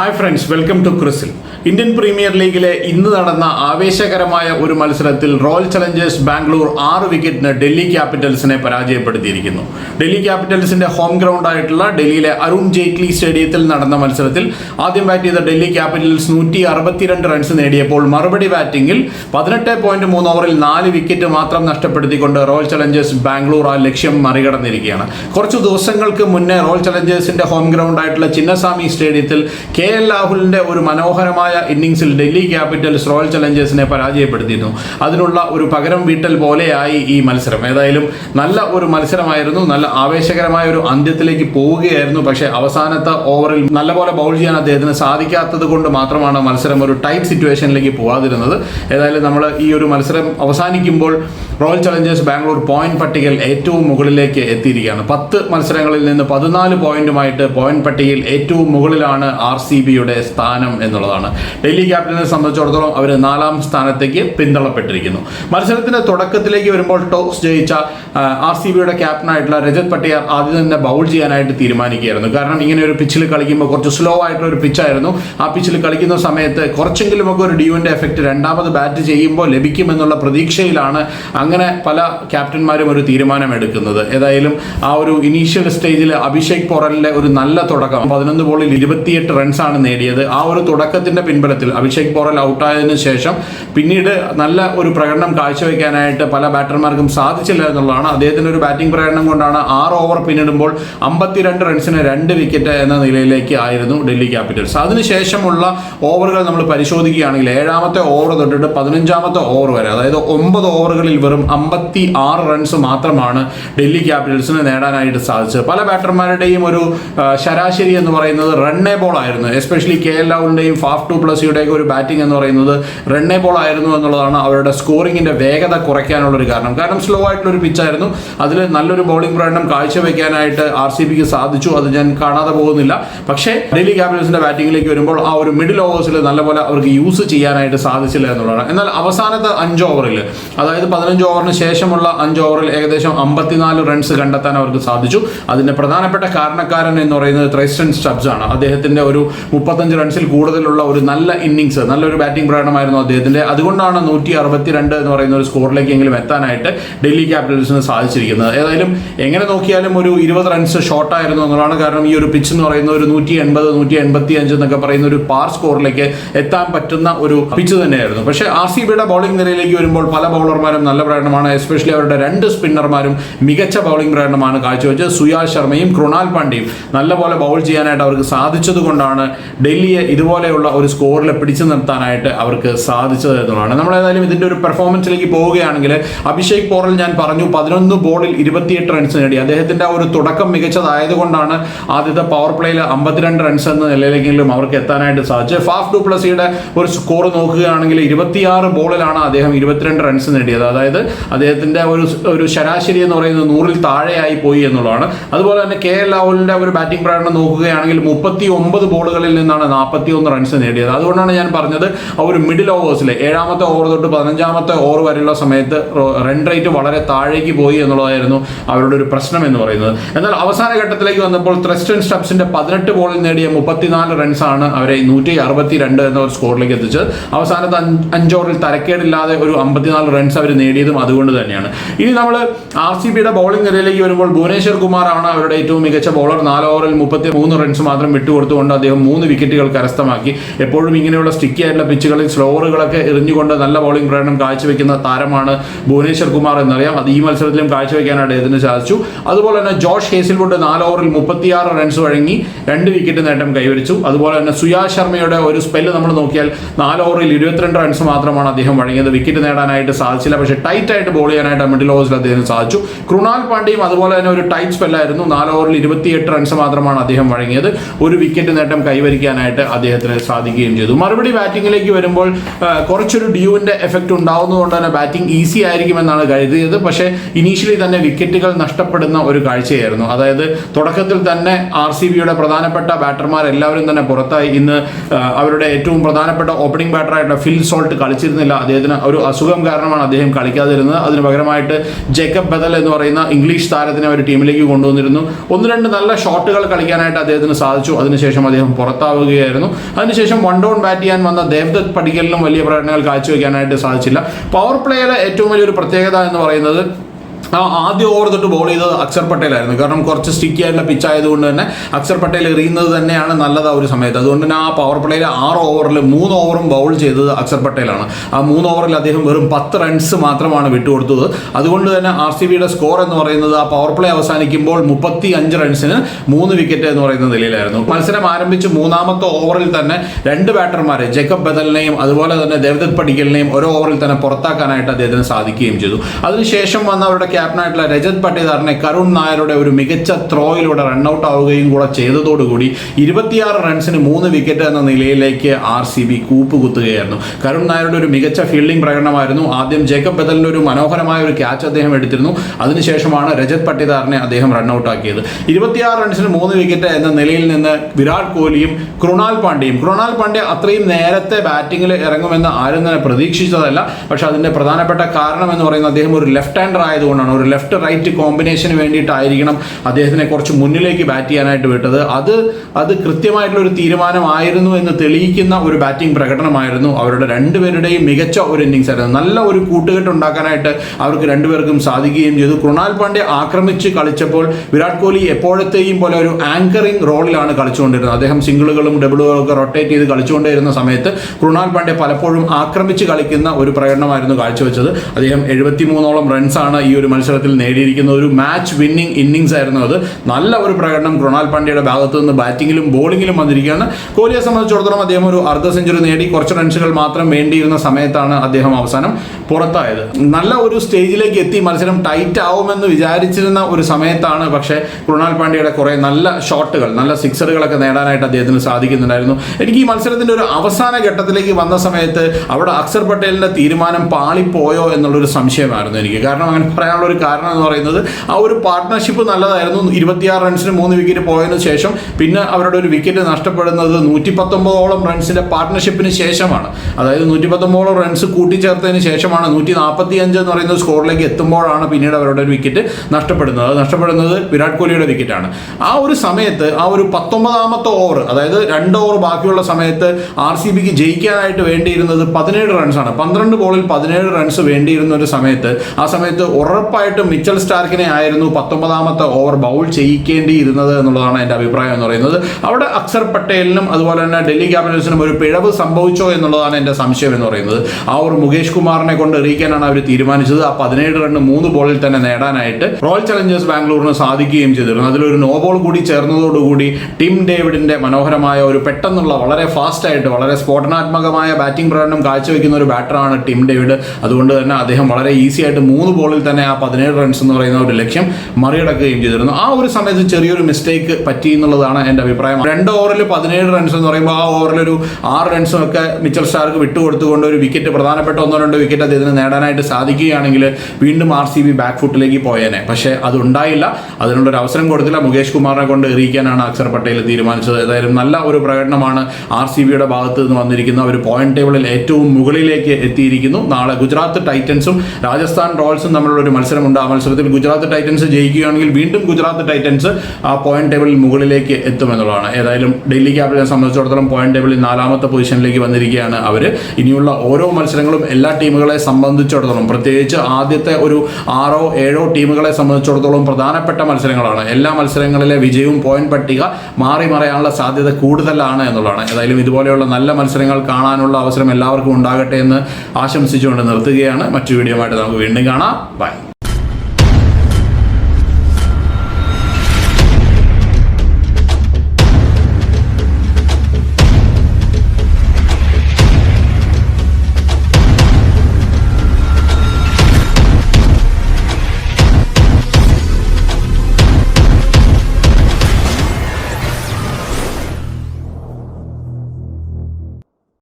Hi friends welcome to ക്രിസിൽ Indian premier ലീഗിലെ ഇന്ന് നടന്ന ആവേശകരമായ ഒരു മത്സരത്തിൽ റോയൽ ചലഞ്ചേഴ്സ് ബാംഗ്ലൂർ ആറ് വിക്കറ്റിന് ഡൽഹി ക്യാപിറ്റൽസിനെ പരാജയപ്പെടുത്തിയിരിക്കുന്നു. ഡൽഹി ക്യാപിറ്റൽസിന്റെ ഹോം ഗ്രൗണ്ട് ആയിട്ടുള്ള ഡൽഹിയിലെ അരുൺ ജെയ്റ്റ്ലി സ്റ്റേഡിയത്തിൽ നടന്ന മത്സരത്തിൽ ആദ്യം ബാറ്റ് ചെയ്ത ഡൽഹി ക്യാപിറ്റൽസ് നൂറ്റി അറുപത്തിരണ്ട് റൺസ് നേടിയപ്പോൾ മറുപടി ബാറ്റിംഗിൽ പതിനെട്ട് പോയിന്റ് മൂന്ന് ഓവറിൽ നാല് വിക്കറ്റ് മാത്രം നഷ്ടപ്പെടുത്തിക്കൊണ്ട് റോയൽ ചലഞ്ചേഴ്സ് ബാംഗ്ലൂർ ആ ലക്ഷ്യം മറികടന്നിരിക്കുകയാണ്. കുറച്ച് ദിവസങ്ങൾക്ക് മുന്നേ റോയൽ ചലഞ്ചേഴ്സിന്റെ ഹോം ഗ്രൗണ്ട് ആയിട്ടുള്ള ചിന്നസ്വാമി സ്റ്റേഡിയത്തിൽ കെ എൽ രാഹുലിന്റെ ഒരു മനോഹരമായ ഇന്നിംഗ്സിൽ ഡൽഹി ക്യാപിറ്റൽസ് റോയൽ ചലഞ്ചേഴ്സിനെ പരാജയപ്പെടുത്തിയിരുന്നു. അതിനുള്ള ഒരു പകരം വീട്ടൽ പോലെയായി ഈ മത്സരം. ഏതായാലും നല്ല ഒരു മത്സരമായിരുന്നു. നല്ല ആവേശകരമായ ഒരു അന്ത്യത്തിലേക്ക് പോവുകയായിരുന്നു. പക്ഷേ അവസാനത്തെ ഓവറിൽ നല്ലപോലെ ബൗൾ ചെയ്യാൻ അദ്ദേഹത്തിന് സാധിക്കാത്തത് കൊണ്ട് മാത്രമാണ് മത്സരം ഒരു ടൈറ്റ് സിറ്റുവേഷനിലേക്ക് പോകാതിരുന്നത് ഏതായാലും നമ്മൾ ഈ ഒരു മത്സരം അവസാനിക്കുമ്പോൾ റോയൽ ചലഞ്ചേഴ്സ് ബാംഗ്ലൂർ പോയിന്റ് പട്ടികയിൽ ഏറ്റവും മുകളിലേക്ക് എത്തിയിരിക്കുകയാണ്. പത്ത് മത്സരങ്ങളിൽ നിന്ന് പതിനാല് പോയിന്റുമായിട്ട് പോയിന്റ് പട്ടികയിൽ ഏറ്റവും മുകളിലാണ് ആർ ബിയുടെ സ്ഥാനം എന്നുള്ളതാണ്. ഡൽഹി ക്യാപിറ്റലിനെ സംബന്ധിച്ചിടത്തോളം അവർ നാലാം സ്ഥാനത്തേക്ക് പിന്തള്ളപ്പെട്ടിരിക്കുന്നു. മത്സരത്തിന്റെ തുടക്കത്തിലേക്ക് വരുമ്പോൾ ടോസ് ജയിച്ച ആർ സി ബിയുടെ ക്യാപ്റ്റനായിട്ടുള്ള രജത് പട്ടിയാർ ആദ്യം തന്നെ ബൗൾ ചെയ്യാനായിട്ട് തീരുമാനിക്കുകയായിരുന്നു. കാരണം ഇങ്ങനെ ഒരു പിച്ചിൽ കളിക്കുമ്പോൾ കുറച്ച് സ്ലോ ആയിട്ടുള്ള ഒരു പിച്ചായിരുന്നു ആ പിച്ചിൽ കളിക്കുന്ന സമയത്ത് കുറച്ചെങ്കിലുമൊക്കെ ഒരു ഡ്യൂവിന്റെ എഫക്റ്റ് രണ്ടാമത് ബാറ്റ് ചെയ്യുമ്പോൾ ലഭിക്കുമെന്നുള്ള പ്രതീക്ഷയിലാണ് അങ്ങനെ പല ക്യാപ്റ്റന്മാരും ഒരു തീരുമാനം എടുക്കുന്നത് ഏതായാലും ആ ഒരു ഇനീഷ്യൽ സ്റ്റേജിൽ അഭിഷേക് പൊറലിന്റെ ഒരു നല്ല തുടക്കം. പതിനൊന്ന് ബോളിൽ ഇരുപത്തിയെട്ട് റൺസാണ് നേടിയത്. ആ ഒരു തുടക്കത്തിന്റെ പിൻബലത്തിൽ അഭിഷേക് പോറൽ ഔട്ടായതിനു ശേഷം പിന്നീട് നല്ല ഒരു പ്രകടനം കാഴ്ചവെക്കാനായിട്ട് പല ബാറ്റർമാർക്കും സാധിച്ചില്ല എന്നുള്ളതാണ്. അദ്ദേഹത്തിന്റെ ഒരു ബാറ്റിംഗ് പ്രകടനം കൊണ്ടാണ് ആറ് ഓവർ പിന്നിടുമ്പോൾ അമ്പത്തിരണ്ട് റൺസിന് രണ്ട് വിക്കറ്റ് എന്ന നിലയിലേക്ക് ആയിരുന്നു ഡൽഹി ക്യാപിറ്റൽസ്. അതിനുശേഷമുള്ള ഓവറുകൾ നമ്മൾ പരിശോധിക്കുകയാണെങ്കിൽ ഏഴാമത്തെ ഓവർ തൊട്ടിട്ട് പതിനഞ്ചാമത്തെ ഓവർ വരെ അതായത് ഒമ്പത് ഓവറുകളിൽ വെറും അമ്പത്തി ആറ് റൺസ് മാത്രമാണ് ഡൽഹി ക്യാപിറ്റൽസിന് നേടാനായിട്ട് സാധിച്ചത്. പല ബാറ്റർമാരുടെയും ഒരു ശരാശരി എന്ന് പറയുന്നത് റണ്ണേ ബോൾ ആയിരുന്നു. എസ്പെഷ്യലി കെ എൽ രാഹുലിന്റെയും ഫാഫ് ടു പ്ലസിയുടെയൊക്കെ ഒരു ബാറ്റിംഗ് എന്ന് പറയുന്നത് റണ്ണേ ബോൾ ആയിരുന്നു എന്നുള്ളതാണ് അവരുടെ സ്കോറിങ്ങിന്റെ വേഗത കുറയ്ക്കാനുള്ളൊരു കാരണം. കാരണം സ്ലോ ആയിട്ടുള്ള ഒരു പിച്ചായിരുന്നു അതിൽ നല്ലൊരു ബൗളിംഗ് പ്രകടനം കാഴ്ചവെക്കാനായിട്ട് ആർ സി ബിക്ക് സാധിച്ചു. അത് ഞാൻ കാണാതെ പോകുന്നില്ല. പക്ഷേ ഡൽഹി ക്യാപിറ്റൽസിന്റെ ബാറ്റിംഗിലേക്ക് വരുമ്പോൾ ആ ഒരു മിഡിൽ ഓവേഴ്സിൽ നല്ലപോലെ അവർക്ക് യൂസ് ചെയ്യാനായിട്ട് സാധിച്ചില്ല എന്നുള്ളതാണ്. എന്നാൽ അവസാനത്തെ അഞ്ച് ഓവറിൽ അതായത് പതിനഞ്ച് ഓവറിന് ശേഷമുള്ള അഞ്ച് ഓവറിൽ ഏകദേശം അമ്പത്തിനാല് റൺസ് കണ്ടെത്താൻ അവർക്ക് സാധിച്ചു. അതിന്റെ പ്രധാനപ്പെട്ട കാരണക്കാരൻ എന്ന് പറയുന്നത് ത്രൈസ്റ്റൻ സ്റ്റബ്സ് ആണ്. അദ്ദേഹത്തിന്റെ ഒരു മുപ്പത്തഞ്ച് റൺസിൽ കൂടുതലുള്ള ഒരു നല്ല ഇന്നിങ്സ് നല്ലൊരു ബാറ്റിംഗ് പ്രകടനമായിരുന്നു അദ്ദേഹത്തിന്റെ. അതുകൊണ്ടാണ് നൂറ്റി അറുപത്തിരണ്ട് എന്ന് പറയുന്ന ഒരു സ്കോറിലേക്കെങ്കിലും എത്താനായിട്ട് ഡൽഹി ക്യാപിറ്റൽസിന് സാധിച്ചിരിക്കുന്നത്. ഏതായാലും എങ്ങനെ നോക്കിയാലും ഒരു ഇരുപത് റൺസ് ഷോർട്ടായിരുന്നു എന്നുള്ളതാണ് കാരണം ഈ ഒരു പിച്ച് എന്ന് പറയുന്ന ഒരു നൂറ്റി എൺപത് നൂറ്റി എൺപത്തി അഞ്ച് എന്നൊക്കെ പറയുന്ന ഒരു പാർ സ്കോറിലേക്ക് എത്താൻ പറ്റുന്ന ഒരു പിച്ച് തന്നെയായിരുന്നു. പക്ഷേ ആർ സി ബിയുടെ ബൗളിംഗ് നിരയിലേക്ക് വരുമ്പോൾ പല ബൗളർമാരും നല്ല പ്രകടനമാണ് എസ്പെഷ്യലി അവരുടെ രണ്ട് സ്പിന്നർമാരും മികച്ച ബൗളിംഗ് പ്രകടനമാണ് കാഴ്ചവെച്ചത്. സുയാ ശർമ്മയും കൃണാൽ പാണ്ഡ്യയും നല്ലപോലെ ബൗൾ ചെയ്യാനായിട്ട് അവർക്ക് സാധിച്ചത് കൊണ്ടാണ് ഡൽഹിയെ ഇതുപോലെയുള്ള ഒരു സ്കോറിൽ പിടിച്ചു നിർത്താനായിട്ട് അവർക്ക് സാധിച്ചത് എന്നുള്ളതാണ്. നമ്മൾ ഏതായാലും ഇതിന്റെ ഒരു പെർഫോമൻസിലേക്ക് പോവുകയാണെങ്കിൽ അഭിഷേക് പോറൽ ഞാൻ പറഞ്ഞു പതിനൊന്ന് ബോളിൽ ഇരുപത്തിയെട്ട് റൺസ് നേടി. അദ്ദേഹത്തിന്റെ ആ ഒരു തുടക്കം മികച്ചതായതുകൊണ്ടാണ് ആദ്യത്തെ പവർ പ്ലേയിൽ അമ്പത്തിരണ്ട് റൺസ് എന്ന നിലയിലെങ്കിലും അവർക്ക് എത്താനായിട്ട് സാധിച്ചത്. ഫാഫ് ഡുപ്ലസിയുടെ ഒരു സ്കോർ നോക്കുകയാണെങ്കിൽ ഇരുപത്തിയാറ് ബോളിലാണ് അദ്ദേഹം ഇരുപത്തിരണ്ട് റൺസ് നേടിയത്. അതായത് അദ്ദേഹത്തിന്റെ ഒരു ഒരു ശരാശരി എന്ന് പറയുന്നത് നൂറിൽ താഴെയായി പോയി എന്നുള്ളതാണ്. അതുപോലെ തന്നെ കെ എൽ രാഹുലിന്റെ ഒരു ബാറ്റിംഗ് പ്രകടനം നോക്കുകയാണെങ്കിൽ മുപ്പത്തി ഒമ്പത് ബോളുകളിൽ നിന്നാണ് നാൽപ്പത്തി ഒന്ന് റൺസ് നേടിയത്. അതുകൊണ്ടാണ് ഞാൻ പറഞ്ഞത് ആ ഒരു മിഡിൽ ഓവേഴ്സിലെ ഏഴാമത്തെ ഓവർ തൊട്ട് പതിനഞ്ചാമത്തെ ഓവർ വരെയുള്ള സമയത്ത് റൺ റേറ്റ് വളരെ താഴേക്ക് പോയി എന്നുള്ളതായിരുന്നു അവരുടെ ഒരു പ്രശ്നം എന്ന് പറയുന്നത്. എന്നാൽ അവസാന ഘട്ടത്തിലേക്ക് വന്നപ്പോൾ ത്രസ്റ്റൺ സ്റ്റബ്സിന്റെ പതിനെട്ട് ബോളിൽ നേടിയ മുപ്പത്തിനാല് റൺസാണ് അവരെ നൂറ്റി അറുപത്തി രണ്ട് എന്ന ഒരു സ്കോറിലേക്ക് എത്തിച്ചത്. അവസാനത്തെ അഞ്ച് ഓവറിൽ തരക്കേടില്ലാതെ ഒരു അമ്പത്തിനാല് റൺസ് അവർ നേടിയതും അതുകൊണ്ട് തന്നെയാണ്. ഇനി നമ്മൾ ആർ സി ബിയുടെ ബൗളിംഗ് നിലയിലേക്ക് വരുമ്പോൾ ഭുവനേശ്വർ കുമാറാണ് അവരുടെ ഏറ്റവും മികച്ച ബോളർ നാല് ഓവറിൽ മുപ്പത്തി മൂന്ന് റൺസ് മാത്രം വിട്ടുകൊടുത്തുകൊണ്ട് അദ്ദേഹം മൂന്ന് വിക്കറ്റുകൾ കരസ്ഥമാക്കി. എപ്പോഴും ഇങ്ങനെയുള്ള സ്റ്റിക്കി ആയിട്ടുള്ള പിച്ചുകളിൽ സ്ലോവറുകളൊക്കെ എറിഞ്ഞുകൊണ്ട് നല്ല ബൗളിംഗ് പ്രകടനം കാഴ്ചവെക്കുന്ന താരമാണ് ഭുവനേശ്വർ കുമാർ എന്നറിയാം. അത് ഈ മത്സരത്തിലും കാഴ്ചവെക്കാനായിട്ട് ഇതിന് സാധിച്ചു. അതുപോലെ തന്നെ ജോഷ് ഹേസിൽവുഡ് നാല് ഓവറിൽ മുപ്പത്തിയാറ് റൺസ് വഴങ്ങി രണ്ട് വിക്കറ്റ് നേട്ടം കൈവരിച്ചു. അതുപോലെ തന്നെ സുയാ ശർമ്മയുടെ ഒരു സ്പെല്ല് നമ്മൾ നോക്കിയാൽ നാല് ഓവറിൽ ഇരുപത്തിരണ്ട് റൺസ് മാത്രമാണ് അദ്ദേഹം വഴങ്ങിയത്. വിക്കറ്റ് നേടാനായിട്ട് സാധിച്ചില്ല. പക്ഷേ ടൈറ്റ് ആയിട്ട് ബോൾ ചെയ്യാനായിട്ട് മിഡിൽ ഓവേഴ്സിൽ അദ്ദേഹം സാധിച്ചു. കൃണാൽ പാണ്ഡ്യയും അതുപോലെ തന്നെ ഒരു ടൈറ്റ് സ്പെല്ലായിരുന്നു നാല് ഓവറിൽ ഇരുപത്തിയെട്ട് റൺസ് മാത്രമാണ് അദ്ദേഹം വഴങ്ങിയത്. ഒരു വിക്കറ്റ് നേട്ടം കൈവരിക്കാനായിട്ട് അദ്ദേഹത്തിന് സാധിക്കുകയും ചെയ്തു. മറുപടി ബാറ്റിങ്ങിലേക്ക് വരുമ്പോൾ കുറച്ചൊരു ഡ്യൂവിന്റെ എഫക്റ്റ് ഉണ്ടാവുന്നതുകൊണ്ട് തന്നെ ബാറ്റിംഗ് ഈസി ആയിരിക്കുമെന്നാണ് കരുതിയത്. പക്ഷേ ഇനീഷ്യലി തന്നെ വിക്കറ്റുകൾ നഷ്ടപ്പെടുന്ന ഒരു കാഴ്ചയായിരുന്നു. അതായത് തുടക്കത്തിൽ തന്നെ ആർ സി ബിയുടെ പ്രധാനപ്പെട്ട ബാറ്റർമാർ എല്ലാവരും തന്നെ പുറത്തായി. ഇന്ന് അവരുടെ ഏറ്റവും പ്രധാനപ്പെട്ട ഓപ്പണിംഗ് ബാറ്ററായിട്ടുള്ള ഫിൽ സോൾട്ട് കളിച്ചിരുന്നില്ല. അദ്ദേഹത്തിന് ഒരു അസുഖം കാരണമാണ് അദ്ദേഹം കളിക്കാതിരുന്നത്. അതിന് പകരമായിട്ട് ജേക്കബ് ബദൽ എന്ന് പറയുന്ന ഇംഗ്ലീഷ് താരത്തിനെ അവർ ടീമിലേക്ക് കൊണ്ടുവന്നിരുന്നു. ഒന്ന് രണ്ട് നല്ല ഷോട്ടുകൾ കളിക്കാനായിട്ട് അദ്ദേഹത്തിന് സാധിച്ചു. അതിനുശേഷം അദ്ദേഹം പുറത്ത് പുറത്താവുകയായിരുന്നു. അതിനുശേഷം വൺ ഡൗൺ ബാറ്റ് ചെയ്യാൻ വന്ന ദേവ്ദത്ത് പടിക്കലിനും വലിയ പ്രകടനങ്ങൾ കാഴ്ചവെക്കാനായിട്ട് സാധിച്ചില്ല. പവർ പ്ലേയിലെ ഏറ്റവും വലിയൊരു പ്രത്യേകത എന്ന് പറയുന്നത് ആദ്യ ഓവർ തൊട്ട് ബോൾ ചെയ്തത് അക്ഷർ പട്ടേലായിരുന്നു. കാരണം കുറച്ച് സ്റ്റിക്കി ആയിട്ടുള്ള പിച്ച് ആയതുകൊണ്ട് തന്നെ അക്ഷർ പട്ടേൽ എറിയുന്നത് തന്നെയാണ് നല്ലത് ആ ഒരു സമയത്ത്. അതുകൊണ്ട് തന്നെ ആ പവർ പ്ലേയിൽ ആറ് ഓവറിൽ മൂന്ന് ഓവറും ബൗൾ ചെയ്തത് അക്ഷർ പട്ടേലാണ്. ആ മൂന്ന് ഓവറിൽ അദ്ദേഹം വെറും പത്ത് റൺസ് മാത്രമാണ് വിട്ടുകൊടുത്തത്. അതുകൊണ്ട് തന്നെ ആർ സി ബിയുടെ സ്കോർ എന്ന് പറയുന്നത് ആ പവർ പ്ലേ അവസാനിക്കുമ്പോൾ മുപ്പത്തി അഞ്ച് റൺസിന് മൂന്ന് വിക്കറ്റ് എന്ന് പറയുന്ന നിലയിലായിരുന്നു. മത്സരം ആരംഭിച്ച് മൂന്നാമത്തെ ഓവറിൽ തന്നെ രണ്ട് ബാറ്റർമാരെ ജേക്കബ് ബദലിനെയും അതുപോലെ തന്നെ ദേവദത്ത് പടിക്കലിനെയും ഒരു ഓവറിൽ തന്നെ പുറത്താക്കാനായിട്ട് അദ്ദേഹത്തിന് സാധിക്കുകയും ചെയ്തു. അതിനുശേഷം വന്ന അവരുടെ ക്യാപ്റ്റനായിട്ടുള്ള രജത് പട്ടേദാറിനെ കരുൺ നായരുടെ ഒരു മികച്ച ത്രോയിലൂടെ റൺഔട്ട് ആവുകയും കൂടെ ചെയ്തതോടുകൂടി ഇരുപത്തിയാറ് റൺസിന് മൂന്ന് വിക്കറ്റ് എന്ന നിലയിലേക്ക് ആർ സി ബി കൂപ്പുകുത്തുകയായിരുന്നു. കരുൺ നായരുടെ ഒരു മികച്ച ഫീൽഡിംഗ് പ്രകടനമായിരുന്നു. ആദ്യം ജേക്കബ് ബദലിന്റെ ഒരു മനോഹരമായ ഒരു ക്യാച്ച് അദ്ദേഹം എടുത്തിരുന്നു. അതിനുശേഷമാണ് രജത് പട്ടിദാറിനെ അദ്ദേഹം റൺഔട്ട് ആക്കിയത് ഇരുപത്തിയാറ് റൺസിന് മൂന്ന് വിക്കറ്റ് എന്ന നിലയിൽ നിന്ന് വിരാട് കോഹ്ലിയും കൃണാൽ പാണ്ഡ്യയും. കൃണാൽ പാണ്ഡ്യ അത്രയും നേരത്തെ ബാറ്റിംഗിൽ ഇറങ്ങുമെന്ന് ആരും തന്നെ പ്രതീക്ഷിച്ചതല്ല. പക്ഷെ അതിന്റെ പ്രധാനപ്പെട്ട കാരണം എന്ന് പറയുന്നത് അദ്ദേഹം ഒരു ലെഫ്റ്റ് ഹാൻഡർ ആയതുകൊണ്ടാണ് ഒരു ലെഫ്റ്റ് റൈറ്റ് കോമ്പിനേഷന് വേണ്ടിയിട്ടായിരിക്കണം അദ്ദേഹത്തിനെ കുറച്ച് മുന്നിലേക്ക് ബാറ്റ് ചെയ്യാനായിട്ട് വിട്ടത്. അത് അത് കൃത്യമായിട്ടുള്ള ഒരു തീരുമാനമായിരുന്നു എന്ന് തെളിയിക്കുന്ന ഒരു ബാറ്റിംഗ് പ്രകടനമായിരുന്നു അവരുടെ രണ്ടുപേരുടെയും മികച്ച ഒരു ഇന്നിങ്സ് ആയിരുന്നു. നല്ല ഒരു കൂട്ടുകെട്ട് ഉണ്ടാക്കാനായിട്ട് അവർക്ക് രണ്ടുപേർക്കും സാധിക്കുകയും ചെയ്തു. കൃണാൽ പാണ്ഡ്യ ആക്രമിച്ച് കളിച്ചപ്പോൾ വിരാട് കോഹ്ലി എപ്പോഴത്തെയും പോലെ ഒരു ആങ്കറിംഗ് റോളിലാണ് കളിച്ചുകൊണ്ടിരുന്നത്. അദ്ദേഹം സിംഗിളുകളും ഡബിളുകളും ഒക്കെ റൊട്ടേറ്റ് ചെയ്ത് കളിച്ചുകൊണ്ടിരുന്ന സമയത്ത് കൃണാൽ പാണ്ഡ്യ പലപ്പോഴും ആക്രമിച്ച് കളിക്കുന്ന ഒരു പ്രകടനമായിരുന്നു കാഴ്ചവെച്ചത്. അദ്ദേഹം എഴുപത്തി മൂന്നോളം റൺസാണ് ഈ ഒരു മത്സരത്തിൽ നേടിയിരിക്കുന്ന ഒരു മാച്ച് വിന്നിംഗ് ഇന്നിങ്സ് ആയിരുന്നു അത്. നല്ല ഒരു പ്രകടനം കൃണാൽ പാണ്ഡ്യയുടെ ഭാഗത്തു നിന്ന് ബാറ്റിംഗിലും ബോളിംഗിലും വന്നിരിക്കുകയാണ്. കോഹ്ലിയെ സംബന്ധിച്ചിടത്തോളം അദ്ദേഹം ഒരു അർദ്ധ സെഞ്ചുറി നേടി. കുറച്ച് റൺസുകൾ മാത്രം വേണ്ടിയിരുന്ന സമയത്താണ് അദ്ദേഹം അവസാനം പുറത്തായത്. നല്ല ഒരു സ്റ്റേജിലേക്ക് എത്തി. മത്സരം ടൈറ്റ് ആവുമെന്ന് വിചാരിച്ചിരുന്ന ഒരു സമയത്താണ് പക്ഷേ കൃണാൽ പാണ്ഡ്യയുടെ കുറേ നല്ല ഷോട്ടുകൾ നല്ല സിക്സറുകളൊക്കെ നേടാനായിട്ട് അദ്ദേഹത്തിന് സാധിക്കുന്നുണ്ടായിരുന്നു. എനിക്ക് ഈ മത്സരത്തിന്റെ ഒരു അവസാന ഘട്ടത്തിലേക്ക് വന്ന സമയത്ത് അവിടെ അക്സർ പട്ടേലിന്റെ തീരുമാനം പാളിപ്പോയോ എന്നുള്ളൊരു സംശയമായിരുന്നു എനിക്ക്. കാരണം അങ്ങനെ പറയാനുള്ള ഒരു കാരണം എന്ന് പറയുന്നത് ആ ഒരു പാർട്ട്ണർഷിപ്പ് നല്ലതായിരുന്നു. ഇരുപത്തിയാറ് റൺസിന് മൂന്ന് വിക്കറ്റ് പോയതിനു ശേഷം പിന്നെ അവരുടെ ഒരു വിക്കറ്റ് നഷ്ടപ്പെടുന്നത് നൂറ്റി പത്തൊമ്പതോളം റൺസിന്റെ പാർട്ട്ണർഷിപ്പിന് ശേഷമാണ്. അതായത് നൂറ്റി പത്തൊമ്പതോളം റൺസ് കൂട്ടിച്ചേർത്തതിന് ശേഷമാണ് നൂറ്റി നാൽപ്പത്തി അഞ്ച് എന്ന് പറയുന്ന സ്കോറിലേക്ക് എത്തുമ്പോഴാണ് പിന്നീട് അവരുടെ ഒരു വിക്കറ്റ് നഷ്ടപ്പെടുന്നത്. അത് നഷ്ടപ്പെടുന്നത് വിരാട് കോഹ്ലിയുടെ വിക്കറ്റാണ് ആ ഒരു സമയത്ത് ആ ഒരു പത്തൊമ്പതാമത്തെ ഓവർ അതായത് രണ്ട് ഓവർ ബാക്കിയുള്ള സമയത്ത് ആർ സി ബിക്ക് ജയിക്കാനായിട്ട് വേണ്ടിയിരുന്നത് പതിനേഴ് റൺസാണ് പന്ത്രണ്ട് ബോളിൽ പതിനേഴ് റൺസ് വേണ്ടിയിരുന്ന ഒരു സമയത്ത് ആ സമയത്ത് ഉറപ്പായിട്ടും മിച്ചൽ സ്റ്റാർക്കിനെ ആയിരുന്നു പത്തൊമ്പതാമത്തെ ഓവർ ബൗൾ ചെയ്യിക്കേണ്ടിയിരുന്നത് എന്നുള്ളതാണ് എന്റെ അഭിപ്രായം എന്ന് പറയുന്നത്. അവിടെ അക്സർ പട്ടേലിനും അതുപോലെ തന്നെ ഡൽഹി ക്യാപിറ്റൽസിനും ഒരു പിഴവ് സംഭവിച്ചോ എന്നുള്ളതാണ് എന്റെ സംശയം എന്ന് പറയുന്നത്. ആ ഒരു മുകേഷ് കുമാറിനെ കൊണ്ട് എറിയിക്കാനാണ് അവർ തീരുമാനിച്ചത്. ആ പതിനേഴ് റൺ മൂന്ന് ബോളിൽ തന്നെ നേടാനായിട്ട് റോയൽ ചലഞ്ചേഴ്സ് ബാംഗ്ലൂരിന് സാധിക്കുകയും ചെയ്തിരുന്നു. അതിലൊരു നോ ബോൾ കൂടി ചേർന്നതോടുകൂടി ടിം ഡേവിഡിന്റെ മനോഹരമായ ഒരു പെട്ടെന്നുള്ള വളരെ ഫാസ്റ്റ് ആയിട്ട് വളരെ സ്ഫോടനാത്മകമായ ബാറ്റിംഗ് പ്രകടനം കാഴ്ചവെക്കുന്ന ഒരു ബാറ്ററാണ് ടിം ഡേവിഡ്. അതുകൊണ്ട് തന്നെ അദ്ദേഹം വളരെ ഈസി ആയിട്ട് മൂന്ന് ബോളിൽ തന്നെ ആ പതിനേഴ് റൺസ് എന്ന് പറയുന്ന ഒരു ലക്ഷ്യം മറികടക്കുകയും ചെയ്തിരുന്നു. ആ ഒരു സമയത്ത് ചെറിയൊരു മിസ്റ്റേക്ക് പറ്റി എന്നുള്ളതാണ് എന്റെ അഭിപ്രായം. രണ്ട് ഓവറിൽ പതിനേഴ് റൺസ് എന്ന് പറയുമ്പോൾ ആ ഓവറിൽ ഒരു ആറ് റൺസും ഒക്കെ മിച്ചൽ സ്റ്റാർക്ക് വിട്ടുകൊടുത്തുകൊണ്ട് ഒരു വിക്കറ്റ് പ്രധാനപ്പെട്ട ഒന്നോ രണ്ടോ വിക്കറ്റ് അദ്ദേഹത്തിന് നേടാനായിട്ട് സാധിക്കുകയാണെങ്കിൽ വീണ്ടും ആർ സി ബി ബാക്ക് ഫുട്ടിലേക്ക് പോയേനെ. പക്ഷേ അതുണ്ടായില്ല അതിനുള്ളൊരു അവസരം കൊടുത്തില്ല. മുകേഷ് കുമാറിനെ കൊണ്ട് എറിയിക്കാനാണ് അക്ഷർ പട്ടേൽ തീരുമാനിച്ചത്. ഏതായാലും നല്ല ഒരു പ്രകടനമാണ് ആർ സി ബിയുടെ ഭാഗത്ത് നിന്ന് വന്നിരിക്കുന്ന ഒരു പോയിന്റ് ടേബിളിൽ ഏറ്റവും മുകളിലേക്ക് എത്തിയിരിക്കുന്നു. നാളെ ഗുജറാത്ത് ടൈറ്റൻസും രാജസ്ഥാൻ റോയൽസും തമ്മിലുള്ള ഒരു മത്സരമുണ്ട്. ആ മത്സരത്തിൽ ഗുജറാത്ത് ടൈറ്റൻസ് ജയിക്കുകയാണെങ്കിൽ വീണ്ടും ഗുജറാത്ത് ടൈറ്റൻസ് ആ പോയിന്റ് ടേബിളിൽ മുകളിലേക്ക് എത്തുമെന്നുള്ളതാണ് ഏതായാലും ഡൽഹി ക്യാപിറ്റലിനെ സംബന്ധിച്ചിടത്തോളം പോയിന്റ് ടേബിളിൽ നാലാമത്തെ പൊസിഷനിലേക്ക് വന്നിരിക്കുകയാണ് അവർ ഇനിയുള്ള ഓരോ മത്സരങ്ങളും എല്ലാ ടീമുകളെ സംബന്ധിച്ചിടത്തോളം പ്രത്യേകിച്ച് ആദ്യത്തെ ഒരു ആറോ ഏഴോ ടീമുകളെ സംബന്ധിച്ചിടത്തോളം പ്രധാനപ്പെട്ട മത്സരങ്ങളാണ്. എല്ലാ മത്സരങ്ങളിലെ വിജയവും പോയിന്റ് പട്ടിക മാറി മറയാനുള്ള സാധ്യത കൂടുതലാണ് എന്നുള്ളതാണ്. ഏതായാലും ഇതുപോലെയുള്ള നല്ല മത്സരങ്ങൾ കാണാനുള്ള അവസരം എല്ലാവർക്കും ഉണ്ടാകട്ടെ എന്ന് ആശംസിച്ചുകൊണ്ട് നിർത്തുകയാണ്. മറ്റു വീഡിയോ ആയിട്ട് നമുക്ക് വീണ്ടും കാണാം. ബൈ